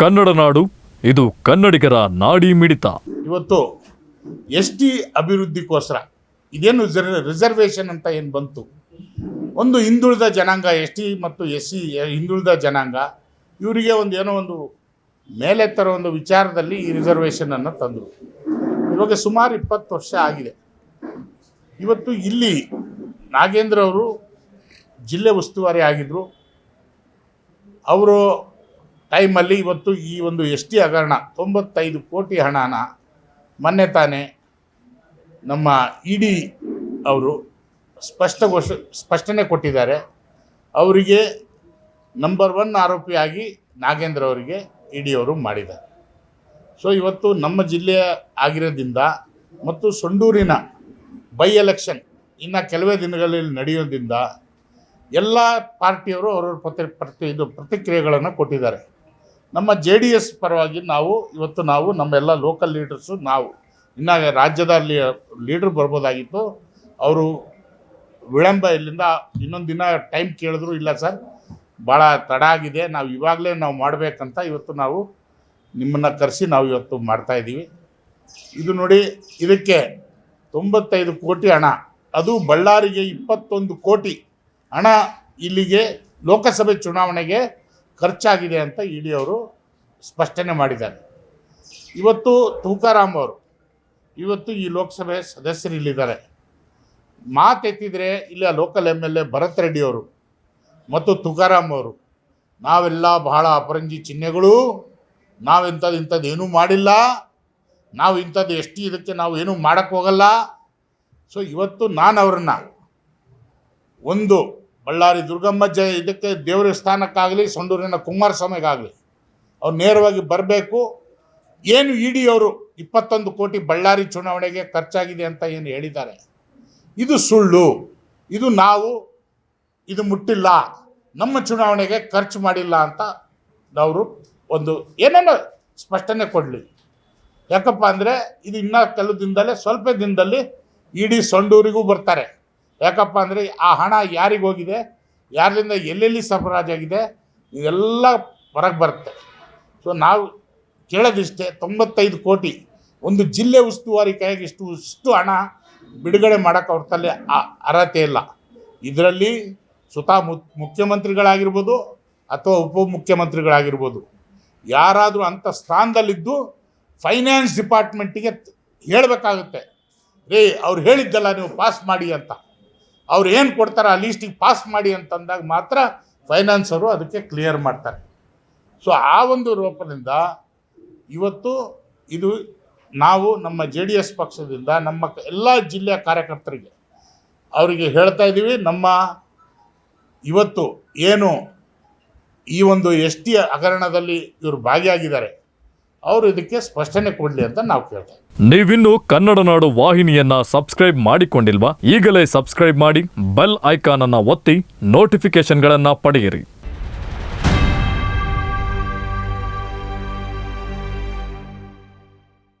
ಕನ್ನಡ ನಾಡು, ಇದು ಕನ್ನಡಿಗರ ನಾಡಿ ಮಿಡಿತ. ಇವತ್ತು ಎಸ್ ಟಿ ಅಭಿವೃದ್ಧಿಗೋಸ್ಕರ, ಇದೇನು ರಿಸರ್ವೇಷನ್ ಅಂತ ಏನು ಬಂತು? ಒಂದು ಹಿಂದುಳಿದ ಜನಾಂಗ, ಎಸ್ ಟಿ ಮತ್ತು ಎಸ್ ಸಿ, ಹಿಂದುಳಿದ ಜನಾಂಗ, ಇವರಿಗೆ ಒಂದು ಏನೋ ಒಂದು ಮೇಲೆ ಒಂದು ವಿಚಾರದಲ್ಲಿ ಈ ರಿಸರ್ವೇಷನನ್ನು ತಂದರು. ಇವಾಗ ಸುಮಾರು ಇಪ್ಪತ್ತು ವರ್ಷ ಆಗಿದೆ. ಇವತ್ತು ಇಲ್ಲಿ ನಾಗೇಂದ್ರ ಅವರು ಜಿಲ್ಲೆ ಉಸ್ತುವಾರಿ ಆಗಿದ್ದರು ಅವರು ಟೈಮಲ್ಲಿ ಇವತ್ತು ಈ ಒಂದು ಎಸ್ ಟಿ ಹಗರಣ, ತೊಂಬತ್ತೈದು ಕೋಟಿ ಹಣನ ಮೊನ್ನೆ ತಾನೇ ನಮ್ಮ ಇ ಅವರು ಸ್ಪಷ್ಟಘೋಷ ಸ್ಪಷ್ಟನೆ ಕೊಟ್ಟಿದ್ದಾರೆ. ಅವರಿಗೆ ನಂಬರ್ ಒನ್ ಆರೋಪಿಯಾಗಿ ನಾಗೇಂದ್ರ ಅವರಿಗೆ ಇ ಡಿ ಅವರು ಮಾಡಿದ್ದಾರೆ. ಸೊ, ಇವತ್ತು ನಮ್ಮ ಜಿಲ್ಲೆಯ ಆಗಿರೋದ್ರಿಂದ ಮತ್ತು ಸಂಡೂರಿನ ಬೈ ಎಲೆಕ್ಷನ್ ಇನ್ನು ಕೆಲವೇ ದಿನಗಳಲ್ಲಿ ನಡೆಯೋದ್ರಿಂದ ಎಲ್ಲ ಪಾರ್ಟಿಯವರು ಅವರವ್ರ ಪ್ರತಿ ಪ್ರತಿ, ಇದು ಪ್ರತಿಕ್ರಿಯೆಗಳನ್ನು ಕೊಟ್ಟಿದ್ದಾರೆ. ನಮ್ಮ ಜೆ ಡಿ ಎಸ್ ಪರವಾಗಿ ನಾವು, ಇವತ್ತು ನಾವು ನಮ್ಮೆಲ್ಲ ಲೋಕಲ್ ಲೀಡರ್ಸು ನಾವು. ಇನ್ನು ರಾಜ್ಯದಲ್ಲಿ ಲೀಡ್ರ್ ಬರ್ಬೋದಾಗಿತ್ತು. ಅವರು ವಿಳಂಬ ಇಲ್ಲಿಂದ ಇನ್ನೊಂದು ದಿನ ಟೈಮ್ ಕೇಳಿದ್ರು, ಇಲ್ಲ ಸರ್ ಭಾಳ ತಡ ಆಗಿದೆ, ನಾವು ಇವಾಗಲೇ ನಾವು ಮಾಡಬೇಕಂತ ಇವತ್ತು ನಾವು ನಿಮ್ಮನ್ನು ಕರೆಸಿ ನಾವು ಇವತ್ತು ಮಾಡ್ತಾ ಇದ್ದೀವಿ ಇದು ನೋಡಿ, ಇದಕ್ಕೆ ತೊಂಬತ್ತೈದು ಕೋಟಿ ಹಣ. ಅದು ಬಳ್ಳಾರಿಗೆ ಇಪ್ಪತ್ತೊಂದು ಕೋಟಿ ಹಣ ಇಲ್ಲಿಗೆ ಲೋಕಸಭೆ ಚುನಾವಣೆಗೆ ಖರ್ಚಾಗಿದೆ ಅಂತ ಇ ಅವರು ಸ್ಪಷ್ಟನೆ ಮಾಡಿದ್ದಾರೆ. ಇವತ್ತು ತೂಕಾರಾಮ್ ಅವರು, ಇವತ್ತು ಈ ಲೋಕಸಭೆ ಸದಸ್ಯರು ಇಲ್ಲಿದ್ದಾರೆ. ಮಾತೆತ್ತಿದ್ರೆ ಇಲ್ಲಿ local M L A Bharath Reddy ಅವರು ಮತ್ತು ತುಕಾರಾಮ್ ಅವರು, ನಾವೆಲ್ಲ ಬಹಳ ಅಪರಂಜಿ ಚಿಹ್ನೆಗಳು ನಾವು ಇಂಥದ್ದು ಇಂಥದ್ದು ಏನೂ ಮಾಡಿಲ್ಲ, ನಾವು ಇಂಥದ್ದು ಎಷ್ಟು ಇದಕ್ಕೆ ನಾವು ಏನೂ ಮಾಡೋಕ್ಕೋಗಲ್ಲ ಸೊ ಇವತ್ತು ನಾನು ಅವರನ್ನು ಒಂದು ಬಳ್ಳಾರಿ ದುರ್ಗಮ್ಮ ಜ ಇದಕ್ಕೆ ದೇವರ ಸ್ಥಾನಕ್ಕಾಗಲಿ, ಸಂಡೂರಿನ ಕುಮಾರಸ್ವಾಮಿಗಾಗಲಿ. ಅವ್ರು ನೇರವಾಗಿ ಬರಬೇಕು. ಏನು ಇ ಅವರು ಇಪ್ಪತ್ತೊಂದು ಕೋಟಿ ಬಳ್ಳಾರಿ ಚುನಾವಣೆಗೆ ಖರ್ಚಾಗಿದೆ ಅಂತ ಏನು ಹೇಳಿದ್ದಾರೆ? ಇದು ಸುಳ್ಳು. ಇದು ನಾವು, ಇದು ಮುಟ್ಟಿಲ್ಲ. ನಮ್ಮ ಚುನಾವಣೆಗೆ ಖರ್ಚು ಮಾಡಿಲ್ಲ ಅಂತ ಅವರು ಒಂದು ಏನನ್ನ ಸ್ಪಷ್ಟನೆ ಕೊಡಲಿ? ಯಾಕಪ್ಪ ಅಂದರೆ ಇದು ಇನ್ನೂ ಕೆಲವು ದಿನದಲ್ಲೇ, ಸ್ವಲ್ಪ ದಿನದಲ್ಲಿ ಇಡೀ ಸಂಡೂರಿಗೂ ಬರ್ತಾರೆ. ಯಾಕಪ್ಪ ಅಂದರೆ ಆ ಹಣ ಯಾರಿಗೆ ಹೋಗಿದೆ? ಯಾರಿಂದ ಎಲ್ಲೆಲ್ಲಿ ಸರಬರಾಜಾಗಿದೆ? ಇದೆಲ್ಲ ಹೊರಗೆ ಬರುತ್ತೆ. ಸೊ ನಾವು ಕೇಳೋದಿಷ್ಟೇ ತೊಂಬತ್ತೈದು ಕೋಟಿ, ಒಂದು ಜಿಲ್ಲೆ ಉಸ್ತುವಾರಿ ಕೈಗೆ ಇಷ್ಟು ಇಷ್ಟು ಹಣ ಬಿಡುಗಡೆ ಮಾಡೋಕೆ ಅವ್ರ ತಲೆ ಅರ್ಹತೆ ಇಲ್ಲ. ಇದರಲ್ಲಿ ಸುತ ಮುಖ್ಯಮಂತ್ರಿಗಳಾಗಿರ್ಬೋದು ಅಥವಾ ಉಪಮುಖ್ಯಮಂತ್ರಿಗಳಾಗಿರ್ಬೋದು ಯಾರಾದರೂ ಅಂಥ ಸ್ಥಾನದಲ್ಲಿದ್ದು ಫೈನಾನ್ಸ್ ಡಿಪಾರ್ಟ್ಮೆಂಟಿಗೆ ಹೇಳಬೇಕಾಗುತ್ತೆ. ರೇ ಅವ್ರು ಹೇಳಿದ್ದಲ್ಲ ನೀವು ಪಾಸ್ ಮಾಡಿ ಅಂತ. ಅವ್ರು ಏನು ಕೊಡ್ತಾರೆ ಆ ಲೀಸ್ಟಿಗೆ ಪಾಸ್ ಮಾಡಿ ಅಂತಂದಾಗ ಮಾತ್ರ ಫೈನಾನ್ಸರು ಅದಕ್ಕೆ ಕ್ಲಿಯರ್ ಮಾಡ್ತಾರೆ. ಸೊ ಆ ಒಂದು ರೂಪದಿಂದ ಇವತ್ತು ಇದು ನಾವು ನಮ್ಮ ಜೆ ಡಿ ಎಸ್ ಪಕ್ಷದಿಂದ ನಮ್ಮ ಎಲ್ಲ ಜಿಲ್ಲೆಯ ಕಾರ್ಯಕರ್ತರಿಗೆ ಅವರಿಗೆ ಹೇಳ್ತಾ ಇದ್ದೀವಿ ನಮ್ಮ ಇವತ್ತು ಏನು ಈ ಒಂದು ಎಸ್ ಟಿ ಹಗರಣದಲ್ಲಿ ಇವರು ಭಾಗಿಯಾಗಿದ್ದಾರೆ. ಅವರು ಇದಕ್ಕೆ ಸ್ಪಷ್ಟನೆ ಕೊಡಲಿ ಅಂತ ನಾವು ಕೇಳ್ತೇವೆ. ನೀವಿನ್ನು ಕನ್ನಡ ನಾಡು ವಾಹಿನಿಯನ್ನ ಸಬ್ಸ್ಕ್ರೈಬ್ ಮಾಡಿಕೊಂಡಿಲ್ವಾ ಈಗಲೇ ಸಬ್ಸ್ಕ್ರೈಬ್ ಮಾಡಿ ಬೆಲ್ ಐಕಾನ್ ಅನ್ನ ಒತ್ತಿ ನೋಟಿಫಿಕೇಶನ್ಗಳನ್ನ ಪಡೆಯಿರಿ